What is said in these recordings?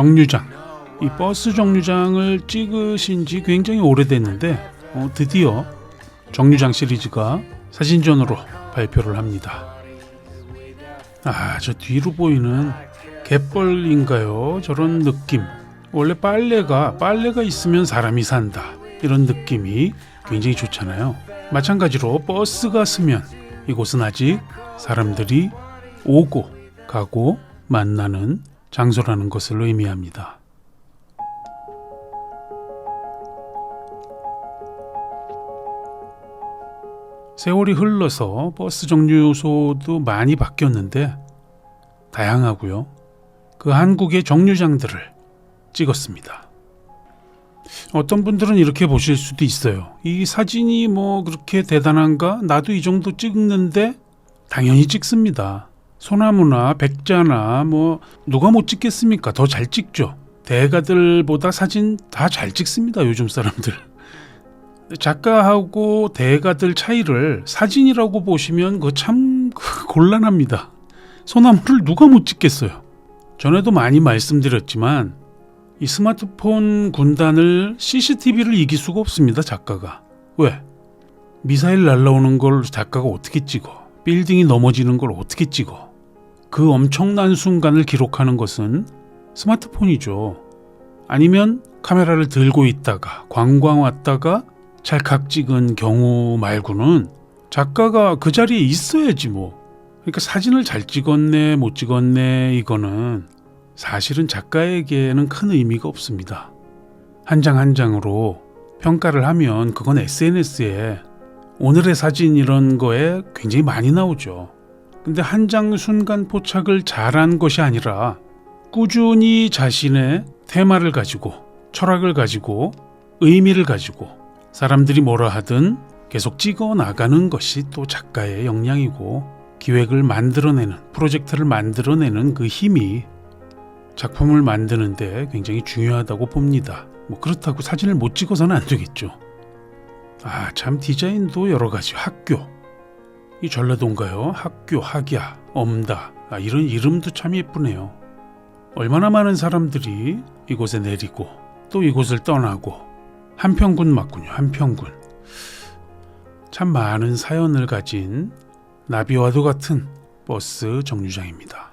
정류장. 이 버스 정류장을 찍으신 지 굉장히 오래됐는데 어, 드디어 정류장 시리즈가 사진전으로 발표를 합니다. 아, 저 뒤로 보이는 갯벌인가요? 저런 느낌. 원래 빨래가 빨래가 있으면 사람이 산다. 이런 느낌이 굉장히 좋잖아요. 마찬가지로 버스가 쓰면 이곳은 아직 사람들이 오고 가고 만나는 장소라는 것을 의미합니다. 세월이 흘러서 버스 정류소도 많이 바뀌었는데 다양하고요. 그 한국의 정류장들을 찍었습니다. 어떤 분들은 이렇게 보실 수도 있어요. 이 사진이 뭐 그렇게 대단한가? 나도 이 정도 찍는데 당연히 찍습니다. 소나무나 백자나 뭐 누가 못 찍겠습니까? 더 잘 찍죠. 대가들보다 사진 다 잘 찍습니다. 요즘 사람들. 작가하고 대가들 차이를 사진이라고 보시면 그 참 곤란합니다. 소나무를 누가 못 찍겠어요. 전에도 많이 말씀드렸지만 이 스마트폰 군단을 CCTV를 이길 수가 없습니다. 작가가. 왜? 미사일 날라오는 걸 작가가 어떻게 찍어? 빌딩이 넘어지는 걸 어떻게 찍어? 그 엄청난 순간을 기록하는 것은 스마트폰이죠. 아니면 카메라를 들고 있다가 관광 왔다가 찰칵 찍은 경우 말고는 작가가 그 자리에 있어야지 뭐. 그러니까 사진을 잘 찍었네 못 찍었네 이거는 사실은 작가에게는 큰 의미가 없습니다. 한장한 장으로 평가를 하면 그건 SNS에 오늘의 사진 이런 거에 굉장히 많이 나오죠. 근데 한 장 순간 포착을 잘한 것이 아니라 꾸준히 자신의 테마를 가지고 철학을 가지고 의미를 가지고 사람들이 뭐라 하든 계속 찍어 나가는 것이 또 작가의 역량이고 기획을 만들어내는 프로젝트를 만들어내는 그 힘이 작품을 만드는데 굉장히 중요하다고 봅니다. 뭐 그렇다고 사진을 못 찍어서는 안 되겠죠. 아, 참 디자인도 여러 가지 학교. 이 전라도인가요? 학교, 학야, 엄다. 아, 이런 이름도 참 예쁘네요. 얼마나 많은 사람들이 이곳에 내리고 또 이곳을 떠나고 한평군 맞군요. 한평군. 참 많은 사연을 가진 나비와도 같은 버스 정류장입니다.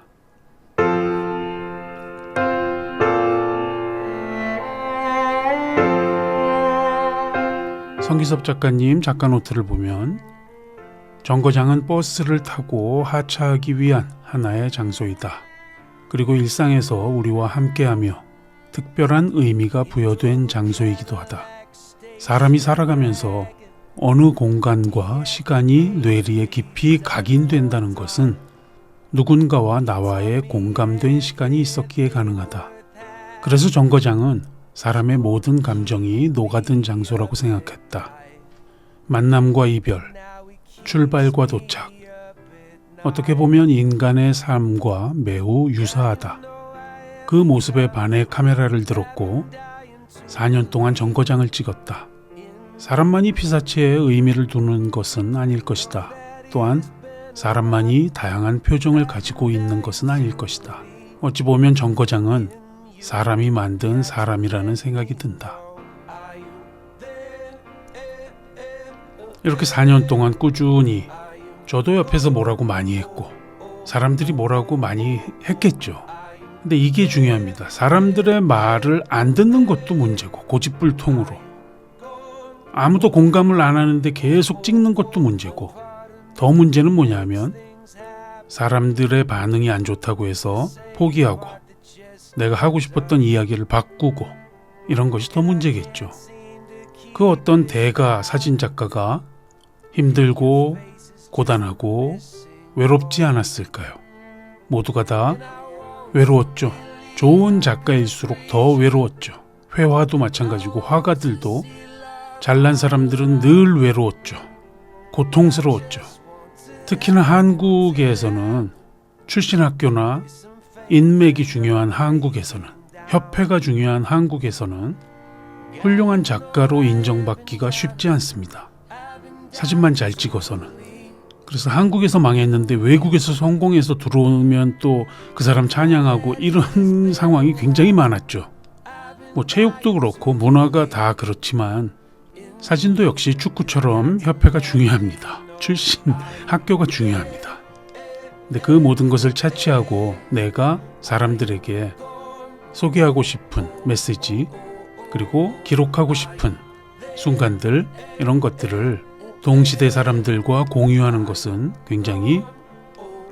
성기섭 작가님 작가 노트를 보면 정거장은 버스를 타고 하차하기 위한 하나의 장소이다. 그리고 일상에서 우리와 함께하며 특별한 의미가 부여된 장소이기도 하다. 사람이 살아가면서 어느 공간과 시간이 뇌리에 깊이 각인된다는 것은 누군가와 나와의 공감된 시간이 있었기에 가능하다. 그래서 정거장은 사람의 모든 감정이 녹아든 장소라고 생각했다. 만남과 이별, 출발과 도착. 어떻게 보면 인간의 삶과 매우 유사하다. 그 모습에 반해 카메라를 들었고 4년 동안 정거장을 찍었다. 사람만이 피사체에 의미를 두는 것은 아닐 것이다. 또한 사람만이 다양한 표정을 가지고 있는 것은 아닐 것이다. 어찌 보면 정거장은 사람이 만든 사람이라는 생각이 든다. 이렇게 4년 동안 꾸준히 저도 옆에서 뭐라고 많이 했고 사람들이 뭐라고 많이 했겠죠. 근데 이게 중요합니다. 사람들의 말을 안 듣는 것도 문제고 고집불통으로 아무도 공감을 안 하는데 계속 찍는 것도 문제고 더 문제는 뭐냐면 사람들의 반응이 안 좋다고 해서 포기하고 내가 하고 싶었던 이야기를 바꾸고 이런 것이 더 문제겠죠. 그 어떤 대가 사진 작가가 힘들고 고단하고 외롭지 않았을까요? 모두가 다 외로웠죠. 좋은 작가일수록 더 외로웠죠. 회화도 마찬가지고 화가들도 잘난 사람들은 늘 외로웠죠. 고통스러웠죠. 특히나 한국에서는 출신 학교나 인맥이 중요한 한국에서는 협회가 중요한 한국에서는 훌륭한 작가로 인정받기가 쉽지 않습니다. 사진만 잘 찍어서는 그래서 한국에서 망했는데 외국에서 성공해서 들어오면 또 그 사람 찬양하고 이런 상황이 굉장히 많았죠. 뭐 체육도 그렇고 문화가 다 그렇지만 사진도 역시 축구처럼 협회가 중요합니다. 출신 학교가 중요합니다. 근데 그 모든 것을 차치하고 내가 사람들에게 소개하고 싶은 메시지 그리고 기록하고 싶은 순간들 이런 것들을 동시대 사람들과 공유하는 것은 굉장히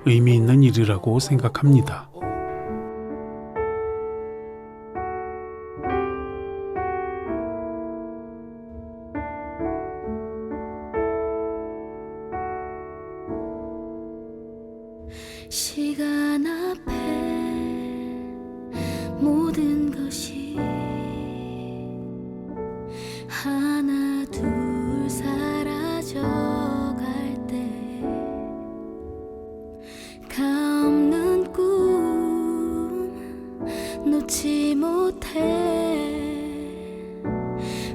의미 있는 일이라고 생각합니다. 시간 앞에 모든 것이 놓지 못해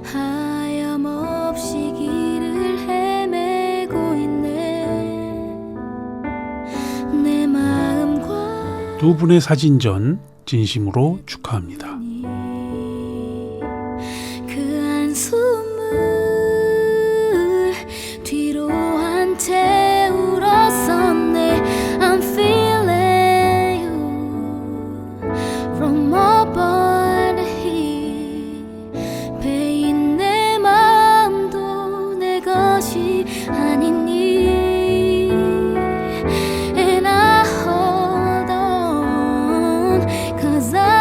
하염없이 길을 헤매고 있네 내 마음과 두 분의 사진전 진심으로 축하합니다. razão.